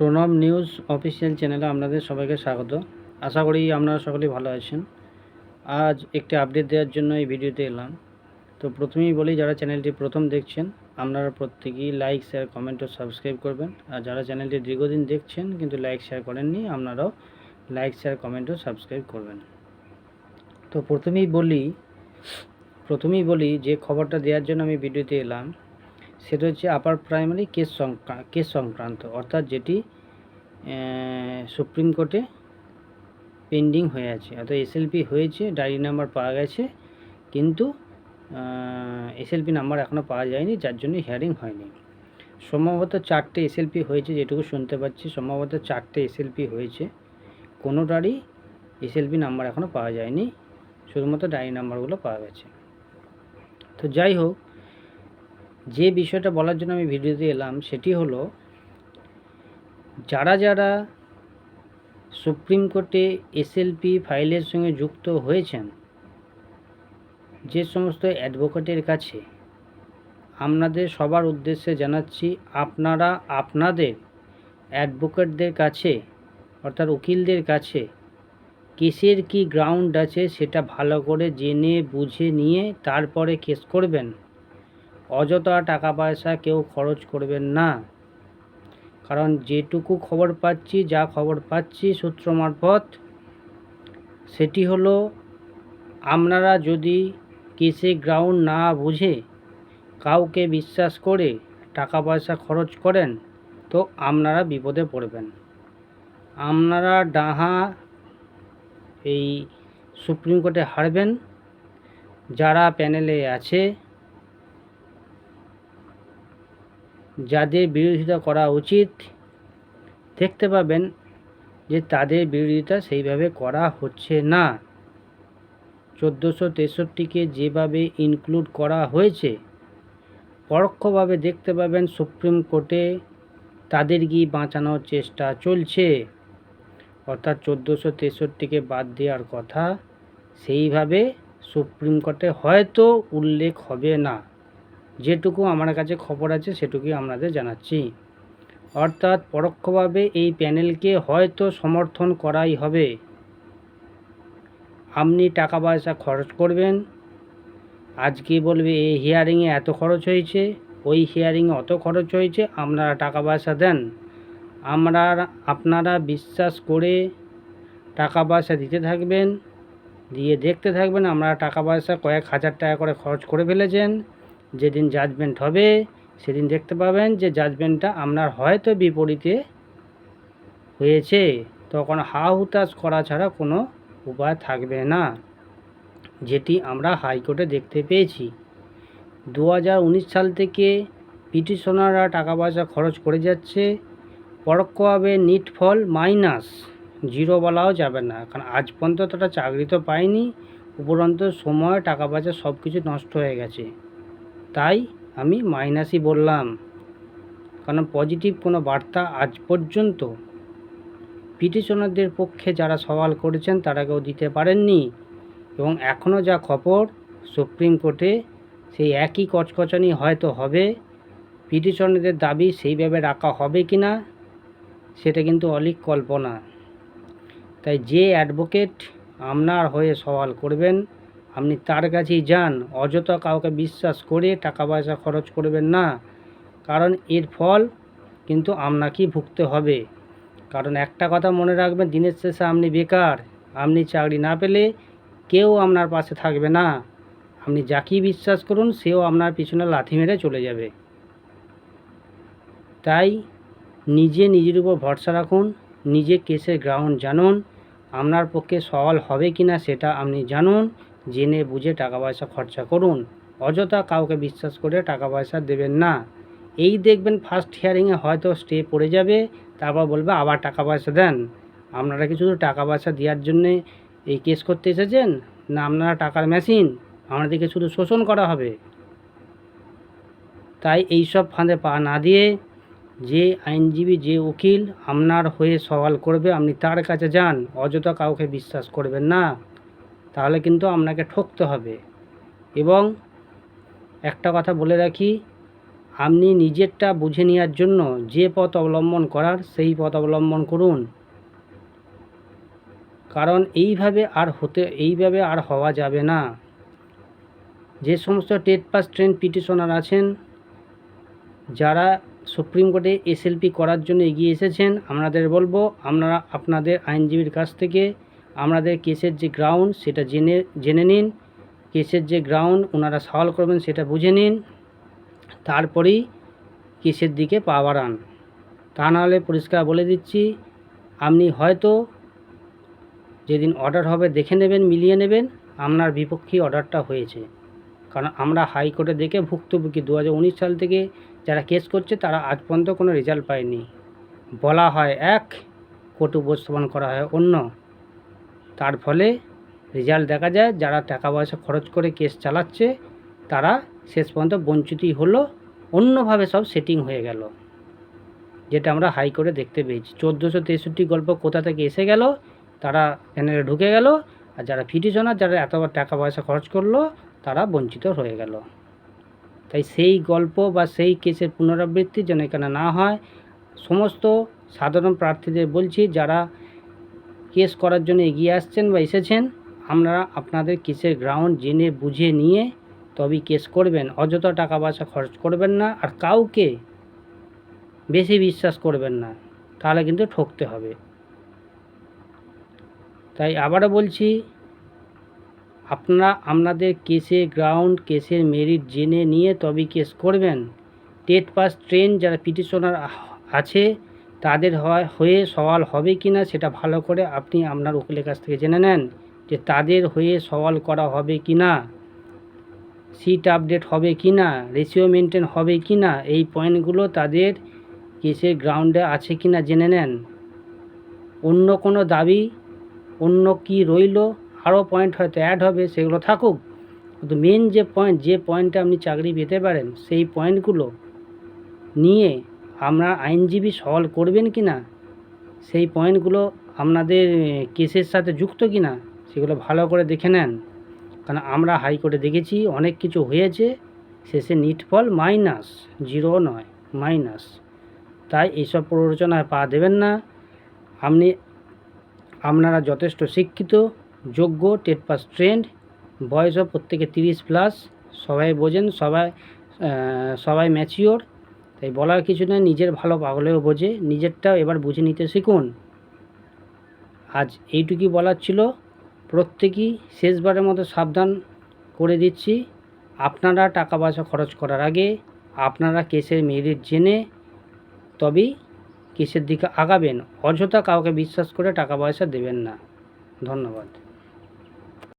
Pranab news official চ্যানেলে আপনাদের সবাইকে স্বাগত। আশা করি আপনারা সকলেই ভালো আছেন। আজ একটি আপডেট দেওয়ার জন্য এই ভিডিওতে এলাম। তো প্রথমেই বলি, যারা চ্যানেলটি প্রথম দেখছেন, আপনারা প্রত্যেকেই লাইক, শেয়ার, কমেন্ট ও সাবস্ক্রাইব করবেন। আর যারা চ্যানেলটি দীর্ঘদিন দেখছেন, কিন্তু লাইক, শেয়ার করেননি, আপনারাও লাইক, শেয়ার, কমেন্ট ও সাবস্ক্রাইব করবেন। তো প্রথমেই বলি প্রথমেই বলি যে খবরটা দেওয়ার জন্য আমি ভিডিওতে এলাম। সেটা হচ্ছে আপার প্রাইমারি কেস কেস সংক্রান্ত, অর্থাৎ যেটি সুপ্রিম কোর্টে পেন্ডিং হয়ে আছে। অর্থাৎ এসএলপি হয়েছে ডায়েরি নাম্বার পাওয়া গেছে, কিন্তু এসএলপি নাম্বার এখনও পাওয়া যায়নি, যার জন্য হিয়ারিং হয়নি। সম্ভবত চারটে এসএলপি হয়েছে, যেটুকু শুনতে পাচ্ছি, সম্ভবত চারটে এসএলপি হয়েছে। কোনোটারই এসএলপি নাম্বার এখনও পাওয়া যায়নি, শুধুমাত্র ডায়েরি নাম্বারগুলো পাওয়া গেছে। তো যাই হোক যে বিষয়টা বলার জন্য আমি ভিডিওতে এলাম সেটি হলো, যারা যারা সুপ্রিম কোর্টে এসএলপি ফাইলের সঙ্গে যুক্ত হয়েছেন, যে সমস্ত অ্যাডভোকেটের কাছে, আপনাদের সবার উদ্দেশ্যে জানাচ্ছি, আপনারা আপনাদের অ্যাডভোকেটদের কাছে, অর্থাৎ উকিলদের কাছে, কেসের কি গ্রাউন্ড আছে সেটা ভালো করে জেনে, বুঝে নিয়ে তারপরে কেস করবেন। অযথা টাকা পয়সা কেউ খরচ করবেন না। কারণ যেটুকু খবর পাচ্ছি, যা খবর পাচ্ছি সূত্র মারফত, সেটি হলো, আপনারা যদি কেসে গ্রাউন্ড না বুঝে কাউকে বিশ্বাস করে টাকা পয়সা খরচ করেন, তো আপনারা বিপদে পড়বেন। আপনারা ডাহা এই সুপ্রিম কোর্টে হারবেন। যারা প্যানেলে আছে যাদের বিরোধিতা করা উচিত, দেখতে পাবেন যে তাদের বিরোধিতা সেইভাবে করা হচ্ছে না। চোদ্দোশো তেষট্টিকে যেভাবে ইনক্লুড করা হয়েছে, পরোক্ষভাবে দেখতে পাবেন সুপ্রিম কোর্টে তাদের গিয়ে বাঁচানোর চেষ্টা চলছে। অর্থাৎ চোদ্দোশো তেষট্টিকে বাদ দেওয়ার কথা সেইভাবে সুপ্রিম কোর্টে হয়তো উল্লেখ হবে না। যেটুকু আমার কাছে খবর আছে, সেটুকুই আপনাদের জানাচ্ছি। অর্থাৎ পরোক্ষভাবে এই প্যানেলকে হয়তো সমর্থন করাই হবে। আপনি টাকা পয়সা খরচ করবেন। আজকে বলবে, এই হিয়ারিংয়ে এত খরচ হয়েছে? ওই হিয়ারিংয়ে অত খরচ হয়েছে? আপনারা টাকা পয়সা দেন। আমরা, আপনারা বিশ্বাস করে টাকা পয়সা দিতে থাকবেন, দিয়ে দেখতে থাকবেন, আমরা টাকা পয়সা কয়েক হাজার টাকা করে খরচ করে ফেলেছেন। যেদিন জাজমেন্ট হবে, সেদিন দেখতে পাবেন যে জাজমেন্টটা আপনার হয়তো বিপরীতে হয়েছে। তখন হা হুতাশ করা ছাড়া কোনো উপায় থাকবে না, যেটি আমরা হাইকোর্টে দেখতে পেয়েছি। দু হাজার উনিশ সাল থেকে পিটিশনাররা টাকা পয়সা খরচ করে যাচ্ছে। পরোক্ষভাবে নিট ফল মাইনাস জিরো বলাও যাবে না, কারণ আজ পর্যন্ত তারা চাকরি তো পায়নি। উপরন্ত সময় টাকা পয়সা সব কিছু নষ্ট হয়ে গেছে। তাই আমি মাইনাসই বললাম। কারণ পজিটিভ কোনো বার্তা আজ পর্যন্ত পিটিশনারদের পক্ষে যারা সওয়াল করেছেন তারা কেউ দিতে পারেননি এবং এখনও যা খবর সুপ্রিম কোর্টে সেই একই কচকচানি হয়তো হবে। পিটিশনারদের দাবি সেইভাবে রাখা হবে কি না সেটা কিন্তু অলিক কল্পনা। তাই যে অ্যাডভোকেট আপনার হয়ে সওয়াল করবেন আপনি তার কাছেই যান, অযথা কাউকে বিশ্বাস করে টাকা পয়সা খরচ করবেন না। কারণ এর ফল কিন্তু আপনাকেই ভুগতে হবে। কারণ একটা কথা মনে রাখবেন, দিনের শেষে আপনি বেকার। আপনি চাকরি না পেলে কেউ আপনার পাশে থাকবে না। আপনি যাকেই বিশ্বাস করুন, সেও আপনার পিছনে লাথি মেরে চলে যাবে। তাই নিজে নিজের উপর ভরসা রাখুন, নিজে কেসের গ্রাউন্ড জানুন, আপনার পক্ষে সওয়াল হবে কি না সেটা আপনি জানুন জেনে বুঝে টাকা পয়সা খরচা করুন। অযথা কাউকে বিশ্বাস করে টাকা পয়সা দেবেন না। এই দেখবেন ফার্স্ট হিয়ারিংয়ে হয়তো স্টে পড়ে যাবে, তারপর বলবে আবার টাকা পয়সা দেন। আপনারা কি শুধু টাকা পয়সা দেওয়ার জন্যে এই কেস করতে এসেছেন? না, আপনারা টাকার মেশিন আমাদেরকে শুধু শোষণ করা হবে। তাই এইসব ফাঁদে পা না দিয়ে যে আইনজীবী, যে উকিল আপনার হয়ে সওয়াল করবে, আপনি তার কাছে যান। অযথা কাউকে বিশ্বাস করবেন না। তাহলে কিন্তু আপনাকে ঠকতে হবে। এবং একটা কথা বলে রাখি, আপনি নিজেরটা বুঝে নেওয়ার জন্য যে পথ অবলম্বন করার সেই পথ অবলম্বন করুন। কারণ এইভাবে আর হতে, এইভাবে আর হওয়া যাবে না। যে সমস্ত টেট পাস ট্রেন পিটিশনার আছেন, যারা সুপ্রিম কোর্টে এসএলপি করার জন্য এগিয়ে এসেছেন, আপনাদের বলব, আপনারা, আপনাদের আইনজীবীর কাছ থেকে আপনাদের কেসের যে গ্রাউন্ড সেটা জেনে জেনে নিন। কেসের যে গ্রাউন্ড ওনারা সওয়াল করবেন, সেটা বুঝে নিন। তারপরেই কেসের দিকে পা বাড়ান। তা নাহলে পরিষ্কার বলে দিচ্ছি, আপনি হয়তো যেদিন অর্ডার হবে, দেখে নেবেন, মিলিয়ে নেবেন, আপনার বিপক্ষে অর্ডারটা হয়েছে। কারণ আমরা হাইকোর্টে দেখে ভুক্তভোগী দু হাজার উনিশ সাল থেকে যারা কেস করছে, তারা আজ পর্যন্ত কোনো রেজাল্ট পায়নি। বলা হয় এক, কোর্ট উপস্থাপন করা হয় অন্য। তার ফলে রেজাল্ট দেখা যায়, যারা টাকা পয়সা খরচ করে কেস চালাচ্ছে, তারা শেষ পর্যন্ত বঞ্চিতই হলো। অন্যভাবে সব সেটিং হয়ে গেল, যেটা আমরা হাইকোর্টে দেখতে পেয়েছি। চোদ্দোশো তেষট্টি গল্প কোথা থেকে এসে গেল? তারা প্যানেলে ঢুকে গেল, আর যারা পিটিশনার, যারা এতবার টাকা পয়সা খরচ করল, তারা বঞ্চিত হয়ে গেল। তাই সেই গল্প বা সেই কেসের পুনরাবৃত্তি যেন এখানে না হয়, সমস্ত সাধারণ প্রার্থীদের বলছি, যারা কেস করার জন্য এগিয়ে আসছেন বা এসেছেন আপনারা আপনাদের কেসের গ্রাউন্ড জেনে বুঝে নিয়ে তবেই কেস করবেন, অযথা টাকা পয়সা খরচ করবেন না আর কাউকে বেশি বিশ্বাস করবেন না, তাহলে কিন্তু ঠকতে হবে। তাই আবারও বলছি, আপনারা আপনাদের কেসের গ্রাউন্ড, কেসের মেরিট জেনে নিয়ে তবেই কেস করবেন। টেট পাস ট্রেন যারা পিটিশনার আছে তাদের হয়, হয়ে সওয়াল হবে কি না সেটা ভালো করে আপনি আপনার উকিলের কাছ থেকে জেনে নেন যে তাদের হয়ে সওয়াল করা হবে কি না সিট আপডেট হবে কি না রেশিও মেনটেন হবে কি না, এই পয়েন্টগুলো তাদের কেসের গ্রাউন্ডে আছে কি না জেনে নেন। অন্য কোনো দাবি, অন্য কি রইল, আরও পয়েন্ট হয়তো অ্যাড হবে, সেগুলো থাকুক। কিন্তু মেন যে পয়েন্ট যে পয়েন্টে আপনি চাকরি পেতে পারেন, সেই পয়েন্টগুলো নিয়ে আপনার আইনজীবী সওয়াল করবেন কি না? সেই পয়েন্টগুলো আপনাদের কেসের সাথে যুক্ত কি না? সেগুলো ভালো করে দেখে নেন। কারণ আমরা হাইকোর্টে দেখেছি অনেক কিছু হয়েছে, শেষে নিটফল মাইনাস জিরো নয়, মাইনাস। তাই এইসব প্ররোচনায় পা দেবেন না। আপনি, আপনারা যথেষ্ট শিক্ষিত, যোগ্য টেট পাস ট্রেন্ড, বয়সও প্রত্যেকে তিরিশ প্লাস, সবাই বোঝেন, সবাই সবাই ম্যাচিওর তাই বলার কিছু নেই নিজের ভালো পাগলেও বোঝে নিজেরটাও এবার বুঝে নিতে শিখুন। আজ এইটুকুই বলার ছিল। প্রত্যেকেই শেষবারের মতো সাবধান করে দিচ্ছি। আপনারা টাকা পয়সা খরচ করার আগে আপনারা কেসের মেরিট জেনে তবেই কেসের দিকে আগাবেন। অযথা কাউকে বিশ্বাস করে টাকা পয়সা দেবেন না। ধন্যবাদ।